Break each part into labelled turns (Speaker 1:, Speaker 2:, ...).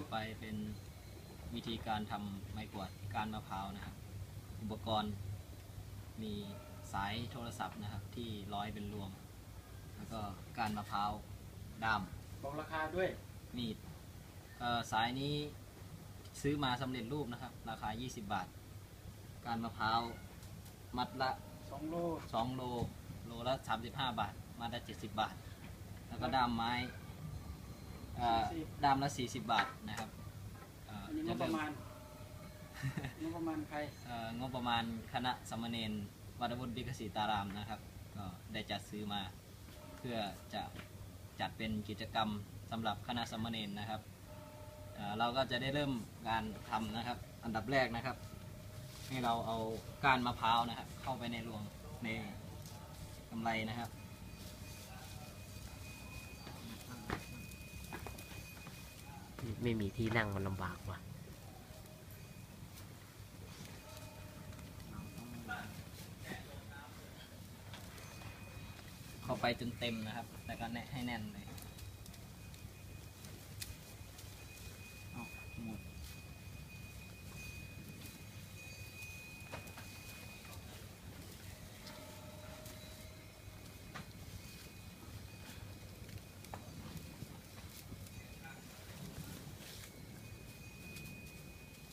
Speaker 1: อไปเป็นวิธีการทำไม้กวาดการมะพร้าวนะครับ อุปกรณ์มีสายโทรศัพท์นะครับที่ร้อยเป็นรวม แล้วก็การมะพร้าวด้าม
Speaker 2: บอกราคาด้วย
Speaker 1: มีดเอ่อสายนี้ซื้อมาสำเร็จรูปนะครับ ราคา 20 บาท การมะพร้าวมัดละ
Speaker 2: 2โล
Speaker 1: 2โลโลละ 35 บาท มัดละ 70 บาท แล้วก็ด้ามไม้เอ่อด้ามละ 40 บาทนะครับเอ่อ
Speaker 2: อันนี้ง
Speaker 1: จะ
Speaker 2: บป
Speaker 1: เริ่
Speaker 2: ระ
Speaker 1: ม
Speaker 2: มาณงบประมาณใคร
Speaker 1: เอ่องบประมาณคณะสามเณรวัดบุญบิกสีตารามนะครับก็ได้จัดซื้อมา เพื่อจะจัดเป็นกิจกรรมสำหรับคณะสามเณรนะครับเอ่อเราก็จะได้เริ่มการทำนะครับ อันดับแรกนะครับ ให้เราเอาก้านมะพร้าวนะครับ เข้าไปในรวงในกำไรนะครับ
Speaker 3: ไม่มีที่นั่งมันลำบากว่ะ
Speaker 1: เข้าไปจนเต็มนะครับ แล้วก็แนะให้แน่นเลยเอาหมด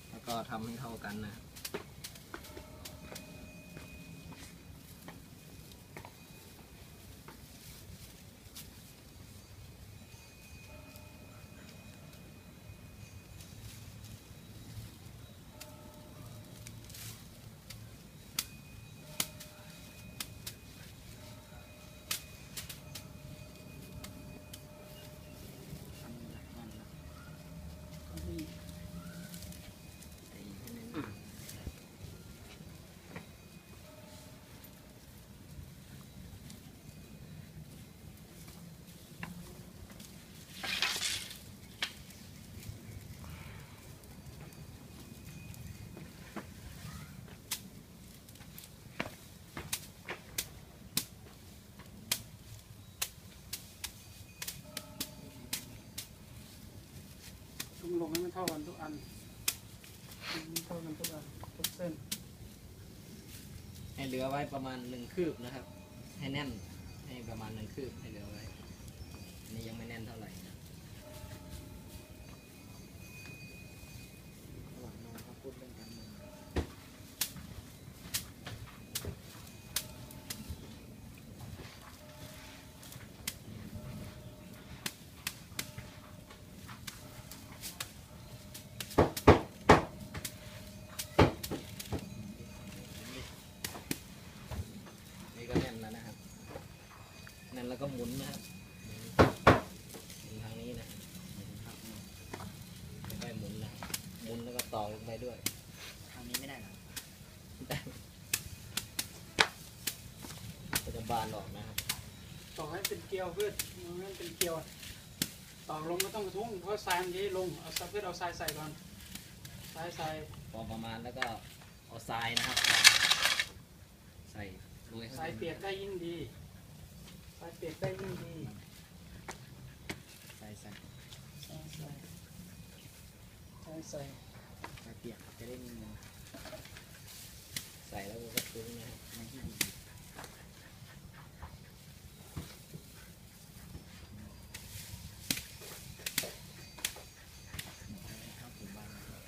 Speaker 1: แล้ว ก็ทำให้เท่ากันนะครับ
Speaker 2: งให้มันเท่ากันทุกอันให้มันเท่ากันทุกอันทุกเส้น
Speaker 1: ให้เหลือไว้ประมาณหนึ่งคืบนะครับ ให้แน่น ให้ประมาณหนึ่งคืบให้เหลือไว้อันนี้ยังไม่แน่นเท่าไหร่นะระหว่างน้องเขาพูดเรื่องการเมืองนี่ก็แน่นแล้วนะครับ แน่นแล้วก็หมุนนะครับหมุนหมุนทางนี้นะหมุนครับค่อยๆหมุนนะครับหมุนแล้วก็ต่อลงไปด้วย
Speaker 4: ทางนี้ไม่ได้หรอ
Speaker 1: ก็จะบานออกนะครับ
Speaker 2: ต่อให้เป็นเกลียวเพื่อมันไม่เป็นเกลียวอะต่อลงก็ต้องกระทุ้งเพราะทรายมันจะได้ลงเอาทรายเพื่อเอาทรายใส่ก่อนทรายใส่
Speaker 1: พอประมาณแล้วก็เอาทรายนะครับ ใส่โรย
Speaker 2: ทรายเปียกได้ยิ่งดี ทรายเปียกได้ยิ่งดี
Speaker 1: ใส่ใส่
Speaker 2: ทรายใส่ทรายใส่
Speaker 1: ใส่เปียกจะได้มีเงินใส่แล้วก็คุ้งนะครับในที่ดีเข้าถึงบ้านนะครับ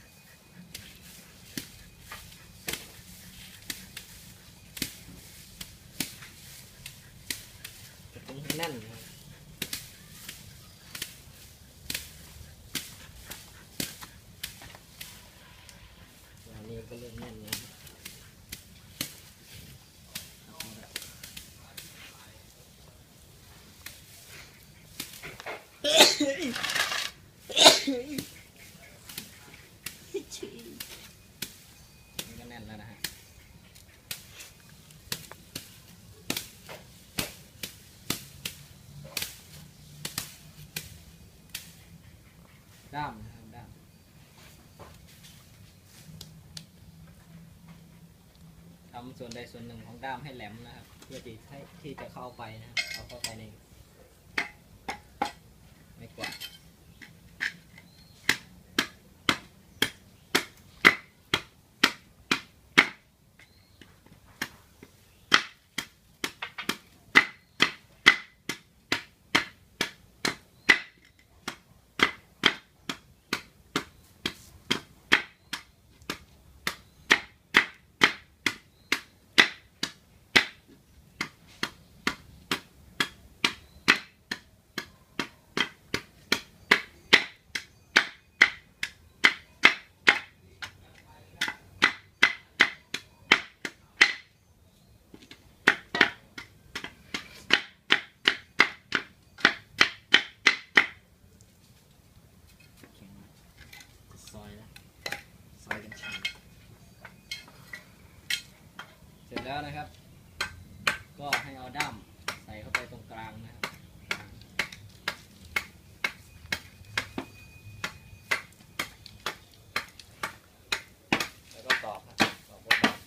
Speaker 1: จะคุ้งให้แน่นนะครับ อันนี้ก็เริ่มแน่นแล้ว นี่ก็แน่นแล้วนะฮะ ด้ามนะครับด้ามทำส่วนใดส่วนหนึ่งของด้ามให้แหลมนะครับ เพื่อที่ให้ที่จะเข้าไปนะครับเอาเข้าไปใน แล้วนะครับ ก็ให้เอาด้ามใส่เข้าไปตรงกลางนะครับ แล้วก็ตอกครับตอกบน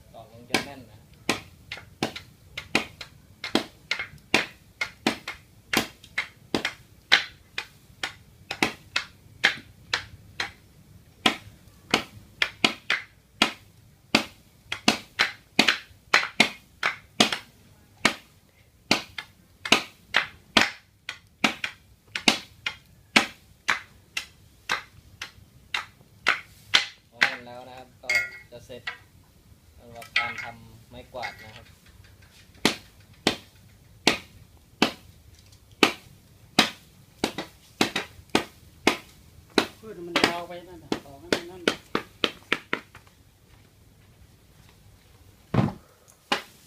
Speaker 1: ๆ ตอกลงจะแน่นนะ พอ แล้วนะครับ ก็จะเสร็จสำหรับการทำไม้กวาดนะครับ
Speaker 2: พืชมันยาวไปนั่นน่ะต่อให้มันนั่น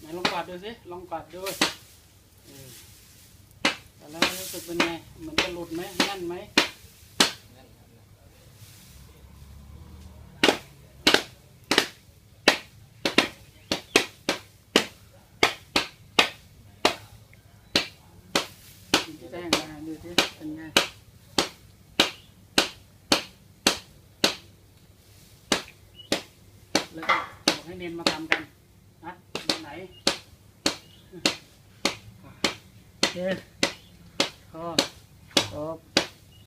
Speaker 2: ไหนลองกวาดดูสิลองกวาดดูเออแต่แล้วรู้สึกเป็นไงเหมือนจะหลุดไหมแน่นไหม
Speaker 1: แจ้
Speaker 2: งมาดูที่เป็นไงแล้วก็บอกให้เนนมาทำกันนะวัไหนโอเคพอจบ